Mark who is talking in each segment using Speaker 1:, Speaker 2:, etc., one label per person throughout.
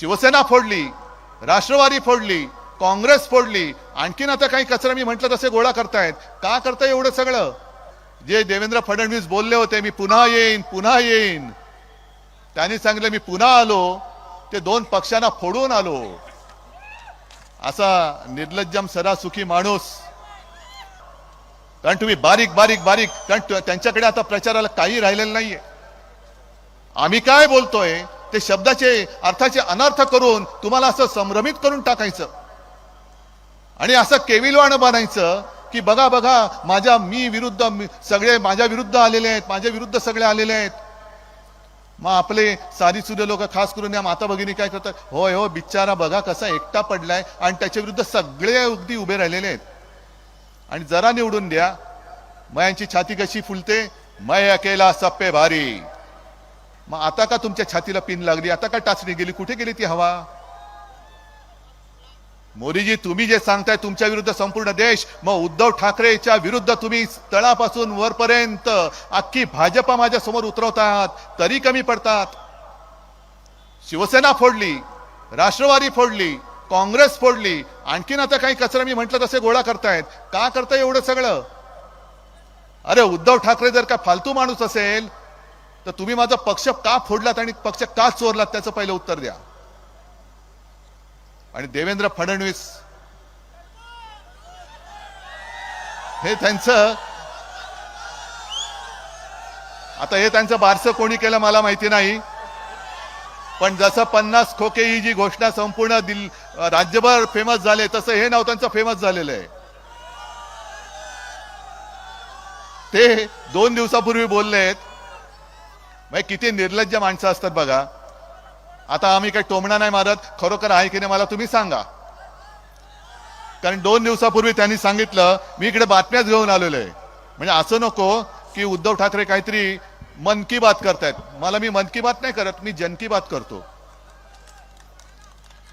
Speaker 1: शिवसेना फोडली राष्ट्रवादी फोडली काँग्रेस फोडली आणखीन आता काही कचरा मी म्हटलं तसे गोळा करतायत. का करताय एवढं सगळं? जे देवेंद्र फडणवीस बोलले होते मी पुन्हा येईन पुन्हा येईन. त्यांनी सांगितलं मी पुन्हा आलो ते दोन पक्षांना फोडून आलो. असा निर्लज्जम सरासुखी माणूस. कारण तुम्ही बारीक बारीक बारीक कारण त्यांच्याकडे आता प्रचाराला काही राहिलेलं नाहीये. आम्ही काय बोलतोय? ते शब्दाचे अर्थाचे अनर्थ करून तुम्हाला असं संभ्रमित करून टाकायचं. आणि असं केविलवाणं बनायचं की बघा बघा माझ्या मी विरुद्ध मी- सगळे माझ्या विरुद्ध आलेले आहेत माझ्या विरुद्ध सगळे आलेले आहेत. मग आपले साधी सुरे लोक खास करून या माता भगिनी काय करतात? होय हो बिचारा बघा कसा एकटा पडलाय आणि त्याच्या विरुद्ध सगळे अगदी उभे राहिलेले आहेत. आणि जरा निवडून द्या. मयांची छाती कशी फुलते? मय अकेला सप्पे भारी. मग आता का तुमच्या छातीला पिन लागली? आता का टाचणी गेली? कुठे गेली ती हवा? मोदीजी तुम्ही जे सांगताय तुमच्या विरुद्ध संपूर्ण देश मग उद्धव ठाकरेच्या विरुद्ध तुम्ही तळापासून वरपर्यंत अख्खी भाजपा माझ्यासमोर उतरवतात. तरी कमी पडतात. शिवसेना फोडली राष्ट्रवादी फोडली काँग्रेस फोडली. आणखीन आता काही कचरा मी म्हटलं तसे गोळा करतायत. का करताय एवढं सगळं? अरे उद्धव ठाकरे जर का फालतू माणूस असेल तर तुम्ही माझा पक्ष का फोडलात आणि पक्ष का चोरलात त्याचं पहिलं उत्तर द्या. आणि देवेंद्र फडणवीस हे त्यांचं आता हे त्यांचं बारसं कोणी केलं मला माहिती नाही पण जसं पन्नास खोके ही जी घोषणा संपूर्ण दिल राज्यभर फेमस झाले तसं हे नाव त्यांचं फेमस झालेलं आहे. ते दोन दिवसापूर्वी बोलले आहेत म्हणजे किती निर्लज्ज माणसं असतात बघा. आता आम्ही काही टोमणा नाही मारत खरोखर आहे की नाही मला तुम्ही सांगा. कारण दोन दिवसापूर्वी त्यांनी सांगितलं मी इकडे बातम्याच घेऊन आलेलो आहे. म्हणजे असं नको की उद्धव ठाकरे काहीतरी मन की बात करतायत. मला मी मन की बात नाही करत मी जन की बात करतो.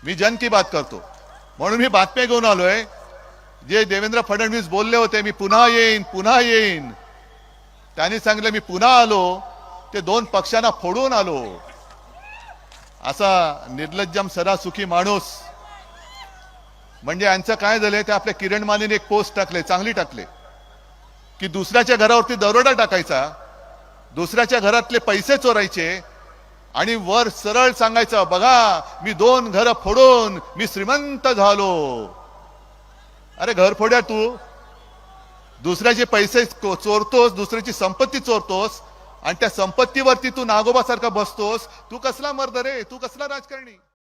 Speaker 1: मी जन की बात करतो. म्हणून मी बातम्या घेऊन आलोय. जे देवेंद्र फडणवीस बोलले होते मी पुन्हा येईन पुन्हा येईन. त्यांनी सांगितलं मी पुन्हा आलो. ते दोन पक्षांना फोडून आलो. असा निर्लज्जम सदासुखी माणूस. म्हणजे यांचं काय झालंय ते आपल्या किरण मानेने एक पोस्ट टाकले चांगली टाकले. की दुसऱ्याच्या घरावरती दरोडा टाकायचा दुसऱ्याच्या घरातले पैसे चोरायचे आणि वर सरळ सांगायचं बघा मी दोन घर फोडून मी श्रीमंत झालो. अरे घर फोड्या तू. दुसऱ्याचे पैसे चोरतोस दुसऱ्याची संपत्ती चोरतोस आणि त्या संपत्तीवरती तू नागोबासारखा बसतोस तू कसला मर्द रे? तू कसला राजकारणी?